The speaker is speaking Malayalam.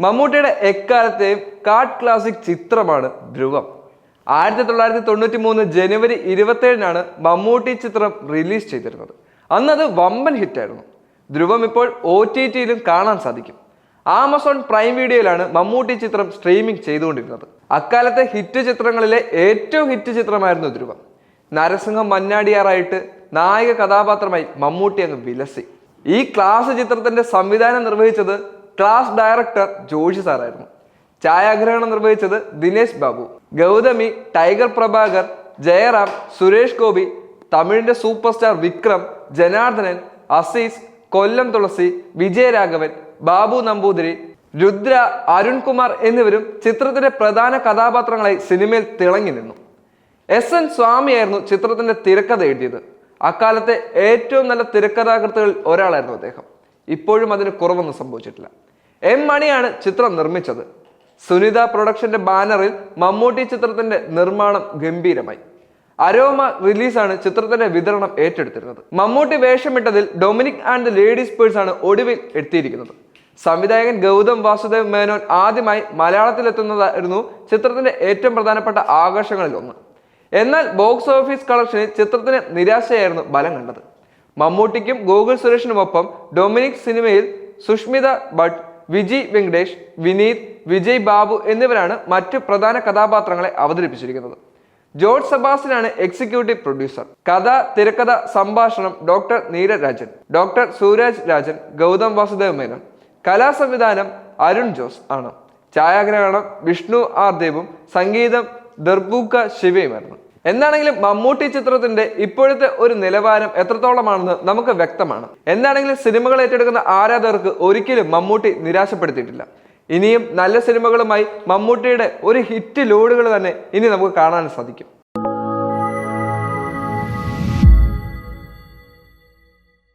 മമ്മൂട്ടിയുടെ എക്കാലത്തെയും കാട്ട് ക്ലാസിക് ചിത്രമാണ് ധ്രുവം. ആയിരത്തി തൊള്ളായിരത്തി തൊണ്ണൂറ്റി മൂന്ന് ജനുവരി ഇരുപത്തേഴിനാണ് മമ്മൂട്ടി ചിത്രം റിലീസ് ചെയ്തിരുന്നത്. അന്ന് അത് വമ്പൻ ഹിറ്റായിരുന്നു. ധ്രുവം ഇപ്പോൾ ഒ ടി ടിയിലും കാണാൻ സാധിക്കും. ആമസോൺ പ്രൈം വീഡിയോയിലാണ് മമ്മൂട്ടി ചിത്രം സ്ട്രീമിംഗ് ചെയ്തുകൊണ്ടിരുന്നത്. അക്കാലത്തെ ഹിറ്റ് ചിത്രങ്ങളിലെ ഏറ്റവും ഹിറ്റ് ചിത്രമായിരുന്നു ധ്രുവം. നരസിംഹം മന്നാടിയാറായിട്ട് നായക കഥാപാത്രമായി മമ്മൂട്ടി അങ്ങ് വിലസി. ഈ ക്ലാസ് ചിത്രത്തിന്റെ സംവിധാനം നിർവഹിച്ചത് ക്ലാസ് ഡയറക്ടർ ജോഷി സാറായിരുന്നു. ഛായാഗ്രഹണം നിർവഹിച്ചത് ദിനേശ് ബാബു. ഗൗതമി ടൈഗർ പ്രഭാകർ ജയറാം സുരേഷ് ഗോപി തമിഴിന്റെ സൂപ്പർ സ്റ്റാർ വിക്രം ജനാർദ്ദനൻ അസീസ് കൊല്ലം തുളസി വിജയരാഘവൻ ബാബു നമ്പൂതിരി രുദ്ര അരുൺകുമാർ എന്നിവരും ചിത്രത്തിന്റെ പ്രധാന കഥാപാത്രങ്ങളായി സിനിമയിൽ തിളങ്ങി നിന്നു. എസ്. എൻ. സ്വാമിയായിരുന്നു ചിത്രത്തിന്റെ തിരക്കഥ എഴുതിയത്. അക്കാലത്തെ ഏറ്റവും നല്ല തിരക്കഥാകൃത്തുകളിൽ ഒരാളായിരുന്നു അദ്ദേഹം. ഇപ്പോഴും അതിന് കുറവൊന്നും സംഭവിച്ചിട്ടില്ല. എം മണിയാണ് ചിത്രം നിർമ്മിച്ചത്. സുനിത പ്രൊഡക്ഷന്റെ ബാനറിൽ മമ്മൂട്ടി ചിത്രത്തിന്റെ നിർമ്മാണം ഗംഭീരമായി. അരോമ റിലീസാണ് ചിത്രത്തിന്റെ വിതരണം ഏറ്റെടുത്തിരുന്നത്. Mammootty വേഷമിട്ടതിൽ Dominic and the ladies purse ആണ് ഒടുവിൽ എത്തിയിരിക്കുന്നത്. സംവിധായകൻ ഗൗതം വാസുദേവ് മേനോൻ ആദ്യമായി മലയാളത്തിലെത്തുന്നതായിരുന്നു ചിത്രത്തിന്റെ ഏറ്റവും പ്രധാനപ്പെട്ട ആകർഷങ്ങളിൽ ഒന്ന്. എന്നാൽ ബോക്സ് ഓഫീസ് കളക്ഷനിൽ ചിത്രത്തിന് നിരാശയായിരുന്നു ബലം കണ്ടത്. മമ്മൂട്ടിക്കും ഗോകുൽ സുരേഷിനുമൊപ്പം ഡൊമിനിക് സിനിമയിൽ സുഷ്മിത ഭട്ട് വിജി വെങ്കടേഷ് വിനീത് വിജയ് ബാബു എന്നിവരാണ് മറ്റു പ്രധാന കഥാപാത്രങ്ങളെ അവതരിപ്പിച്ചിരിക്കുന്നത്. ജോർജ് സബാസിനാണ് എക്സിക്യൂട്ടീവ് പ്രൊഡ്യൂസർ. കഥ തിരക്കഥ സംഭാഷണം ഡോക്ടർ നീരജ് രാജൻ ഡോക്ടർ സൂരജ് രാജൻ ഗൗതം വാസുദേവ് മേനോൻ കലാസംവിധാനം അരുൺ ജോസ് ആണ്. ഛായാഗ്രഹണം വിഷ്ണു ആർ ദേവും സംഗീതം ദർബൂക്ക ശിവയുമായിരുന്നു. എന്താണെങ്കിലും മമ്മൂട്ടി ചിത്രത്തിന്റെ ഇപ്പോഴത്തെ ഒരു നിലവാരം എത്രത്തോളമാണെന്ന് നമുക്ക് വ്യക്തമാണ്. എന്താണെങ്കിലും സിനിമകൾ ഏറ്റെടുക്കുന്ന ആരാധകർക്ക് ഒരിക്കലും മമ്മൂട്ടി നിരാശപ്പെടുത്തിയിട്ടില്ല. ഇനിയും നല്ല സിനിമകളുമായി മമ്മൂട്ടിയുടെ ഒരു ഹിറ്റ് ലോഡുകൾ തന്നെ ഇനി നമുക്ക് കാണാൻ സാധിക്കും.